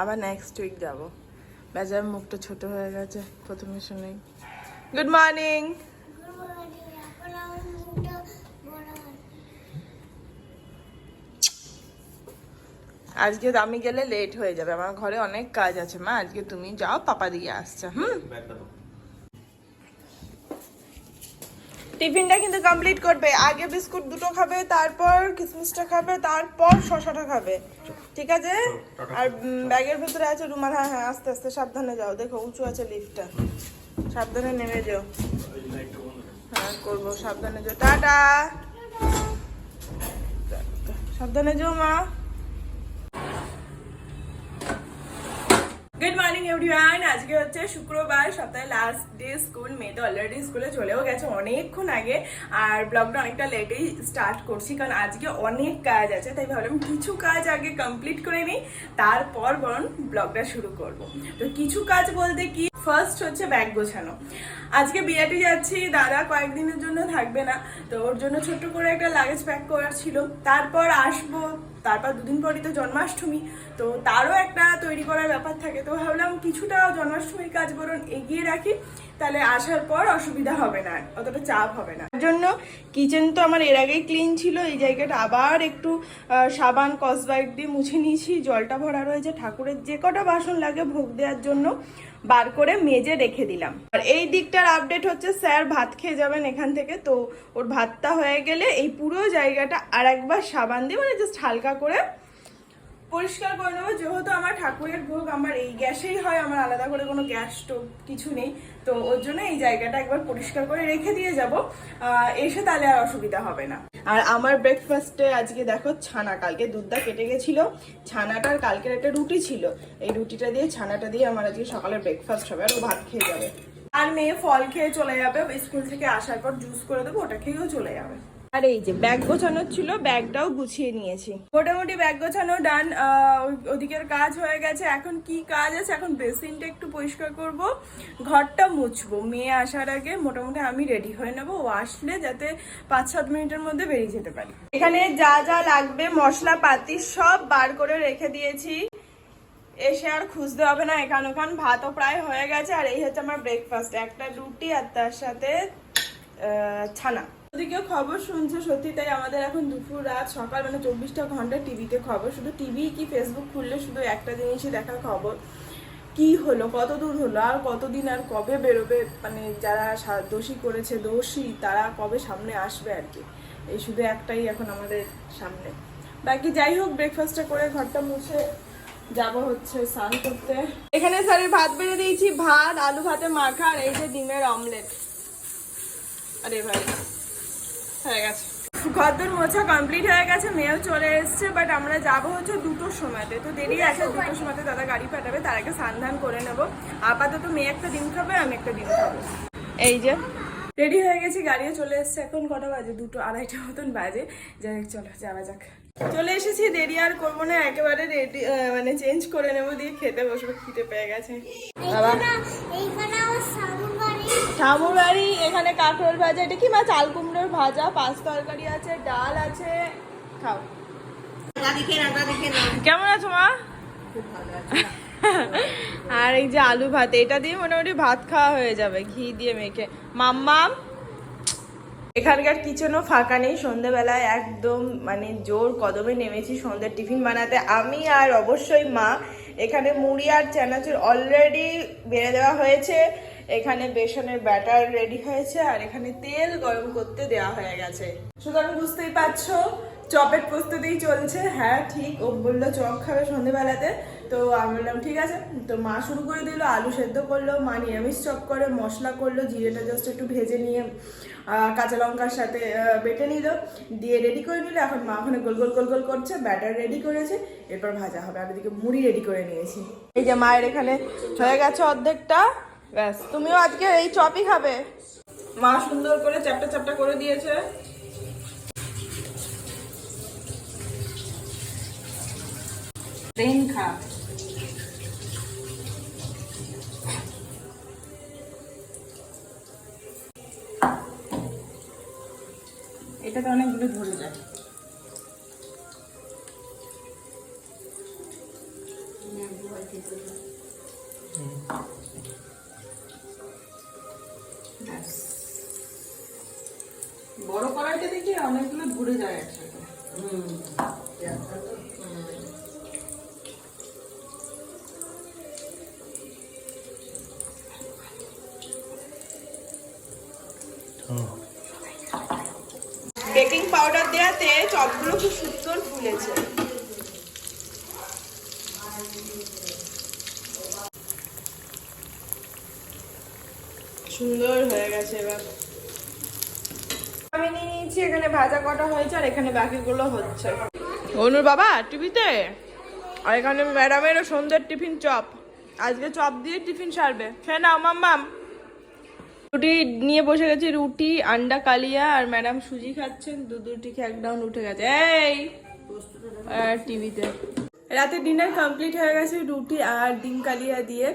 আবার next week যাব। বেজার মুখটা ছোট হয়ে গেছে, প্রথমে শুনেই। গুড মর্নিং আজকে আমি গেলে লেট হয়ে যাবে, আমার ঘরে অনেক কাজ আছে মা, আজকে তুমি যাও, পাপা দিয়ে আসছে, হুম? টিফিনটা কিন্তু কমপ্লিট করবে। আগে বিস্কুট দুটো খাবে, তারপর কিসমিসটা খাবে, তারপর শশাটা খাবে। ঠিক আছে? আর ব্যাগের ভিতরে আছে রুমাল। হ্যাঁ হ্যাঁ আস্তে আস্তে সাবধানে যাও। দেখো, উঁচু আছে লিফটটা সাবধানে নেমে যাও। হ্যাঁ করব। সাবধানে যাও। টাটা। সাবধানে যাও মা গুড মর্নিং এভরিওয়ান আজকে হচ্ছে শুক্রবার সপ্তাহে লাস্ট ডে স্কুল মেয়ে তো অলরেডি স্কুলে চলেও গেছে অনেকক্ষণ আগে। আর ব্লগটা অনেকটা লেটেই স্টার্ট করছি, কারণ আজকে অনেক কাজ আছে, তাই ভাবলাম কিছু কাজ আগে কমপ্লিট করে নিই, তারপর বরং ব্লগটা শুরু করব। তো কিছু কাজ বলতে কি ফার্স্ট হচ্ছে ব্যাগ গোছানো। আজকে বিয়াটি যাচ্ছি, দাদা কয়েকদিনের জন্য থাকবে না, তো ওর জন্য ছোট্ট করে একটা লাগেজ প্যাক করার ছিল। তারপর আসব তারপর দুদিন পরই তো জন্মাষ্টমী, তো তারও একটা তৈরি করার ব্যাপার থাকে। তো ভাবলাম কিছুটা জন্মাষ্টমীর কাজ বরং এগিয়ে রাখি, তাহলে আসার পর অসুবিধা হবে না, অতটা চাপ হবে না। তার জন্য কিচেন তো আমার এর আগেই ক্লিন ছিল, এই জায়গাটা আবার একটু সাবান কসবাইট দিয়ে মুছে নিয়েছি, জলটা ভরা রয়েছে, ঠাকুরের যে কটা বাসন লাগে ভোগ দেওয়ার জন্য বার করে মেজে রেখে দিলাম। আর এই দিকটার আপডেট হচ্ছে, স্যার ভাত খেয়ে যাবেন এখান থেকে, তো ওর ভাতটা হয়ে গেলে এই পুরো জায়গাটা আর একবার সাবান দিয়ে মানে জাস্ট হালকা করে পরিষ্কার করে নেব। যেহেতু আমার ঠাকুরের ভোগ আমার এই গ্যাসেই হয়, আমার আলাদা করে কোনো গ্যাস স্টোভ কিছু নেই। তো ওর জন্য এই জায়গাটা একবার পরিষ্কার করে রেখে দিয়ে যাব। এসে তাহলে আর অসুবিধা হবে না। আর আমার ব্রেকফাস্টে আজকে দেখো ছানা, কালকে দুধটা কেটে গেছিল। ছানাটার কালকের একটা রুটি ছিল। এই রুটিটা দিয়ে, ছানাটা দিয়ে আমার আজকে সকালে ব্রেকফাস্ট হবে, আর ও ভাত খেয়ে যাবে। আর মেয়ে ফল খেয়ে চলে যাবে। স্কুল থেকে আসার পর জুস করে দেবো, ওটা খেয়েও চলে যাবে। আর এই যে ব্যাগ গোছানো ছিল, ব্যাগটাও গুছিয়ে নিয়েছি। মোটামুটি ব্যাগ গোছানো ডান ওদিকের কাজ হয়ে গেছে। এখন কি কাজ আছে? এখন বেসিনটা একটু পরিষ্কার করব। ঘরটা মুছবো। মেয়ে আসার আগে মোটামুটি আমি রেডি হয়ে নেব। ও আসলে যাতে পাঁচ, সাত মিনিটের মধ্যে বেরিয়ে যেতে পারি। এখানে যা যা লাগবে মশলা পাতি সব বার করে রেখে দিয়েছি। এসে আর খুঁজতে হবে না। এখান ওখান ভাতও প্রায় হয়ে গেছে। আর এই হচ্ছে আমার ব্রেকফাস্ট একটা রুটি আর তার সাথে ছানা। ওদিকে খবর শুনছো, সত্যি তাই আমাদের এখন দুপুর রাত সকাল মানে চব্বিশটা ঘণ্টা টিভিতে খবর। শুধু টিভি কি ফেসবুক খুললে শুধু একটা জিনিসই দেখার খবর? কি হলো? কত দূর হলো? আর কতদিন আর কবে বেরোবে? মানে যারা দোষী করেছে, দোষী, তারা কবে সামনে আসবে আর কি? এই শুধু একটাই এখন আমাদের সামনে। বাকি যাই হোক ব্রেকফাস্টটা করে ঘরটা মুছে যাব হচ্ছে স্নান করতে। এখানে স্যারের ভাত বেড়ে দিয়েছি, ভাত, আলু ভাতে মাখা, আর এই যে ডিমের অমলেট আরে ভাই। হয়ে গেছে। ঘরদোর মোছা কমপ্লিট হয়ে গেছে মেয়েও চলে এসছে বাট আমরা যাব হচ্ছে দুটোর সময়তে। তো দেরি আছে দুটোর সময়তে। দাদা গাড়ি পাঠাবে তার আগে স্নান করে নেব। আপাতত মেয়ে একটা ডিম খাবে আমি একটা ডিম খাব। এই যে। রেডি হয়ে গেছি গাড়িও চলে এসছে এখন কটা বাজে? দুটো আড়াইটা মতন বাজে। যাই হোক, চলো যাওয়া যাক। চলে এসেছি দেরি আর করব না একেবারে রেডি মানে চেঞ্জ করে নেব দিয়ে খেতে বসবো খিদে পেয়ে গেছে। বাবা বাড়ি এখানে কাঁকরোল ভাজা, এটা কি মাছ আল কুমড়োর ভাজা, পাঁচ তরকারি আছে, ডাল আছে, খাও। কেমন আছো মা? আর এই যে আলু ভাত, এটা দিয়ে মোটামুটি ভাত খাওয়া হয়ে যাবে, ঘি দিয়ে মেখে। মাম্মাম এখানকার কিচেনও ফাঁকা নেই, সন্ধেবেলায় একদম মানে জোর কদমে নেমেছি সন্ধ্যের টিফিন বানাতে। আমি আর অবশ্যই মা এখানে মুড়ি আর চানাচুর অলরেডি বেড়ে দেওয়া হয়েছে। এখানে বেসনের ব্যাটার রেডি হয়েছে আর এখানে তেল গরম করতে দেওয়া হয়ে গেছে। সুতরাং বুঝতেই পারছ, চপের প্রস্তুতি চলছে। হ্যাঁ ঠিক, ও বলল চপ খাবে সন্ধেবেলাতে। তো আমি বললাম, ঠিক আছে। তো মা শুরু করে দিল, আলু সেদ্ধ করল, মা নিরামিষ চপ করে, মশলা করল, জিরেটা জাস্ট একটু ভেজে নিয়ে কাঁচা লঙ্কার সাথে বেটে নিল, দিয়ে রেডি করে নিল। এখন মা ওখানে গোল গোল গোল গোল করছে ব্যাটার রেডি করেছে, এরপর ভাজা হবে। আর এদিকে মুড়ি রেডি করে নিয়েছি। এই যে মায়ের এখানে হয়ে গেছে অর্ধেকটা। ব্যাস, তুমিও আজকে এই চপই খাবে। মা সুন্দর করে চ্যাপটা চ্যাপটা করে দিয়েছে। ট্রেন খা। এটাতে অনেকগুলো ধরে যায়। ব্যাস। বড় কড়াইতে দেখি অনেকগুলো ঘুরে যায় একসাথে। বেকিং পাউডার দেওয়াতে চপগুলো খুব সুন্দর ফুলেছে। সুন্দর হয়ে গেছে এবার। আমি নিয়ে নিয়েছি, এখানে ভাজা কটা হয়েছে আর এখানে বাকিগুলো হচ্ছে। অনুর বাবা, টিভিতে? আর এখানে ম্যাডামেরও সন্ধ্যের টিফিন চপ। আজকে চপ দিয়ে টিফিন সারবে। হ্যাঁ নাও, মাম্মাম। রুটি নিয়ে বসে গেছে, রুটি, আন্ডা, কালিয়া আর ম্যাডাম সুজি খাচ্ছেন, দু দুটি এক ডাউন উঠে গেছে। এই! আর টিভিতে। রাতে ডিনার কমপ্লিট হয়ে গেছে, রুটি আর ডিম, কালিয়া দিয়ে।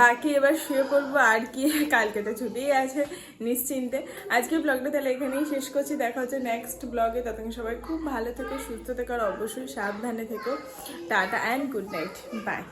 বাকি এবার শুয়ে পড়ব, আর কি, কালকে তো ছুটিই আছে, নিশ্চিন্তে। আজকে ব্লগটা তাহলে এখানেই শেষ করছি, দেখা হচ্ছে নেক্সট ব্লগে ততক্ষণ সবাই খুব ভালো থেকো, সুস্থ থেকো, আর অবশ্যই সাবধানে থেকো। Tata and good night bye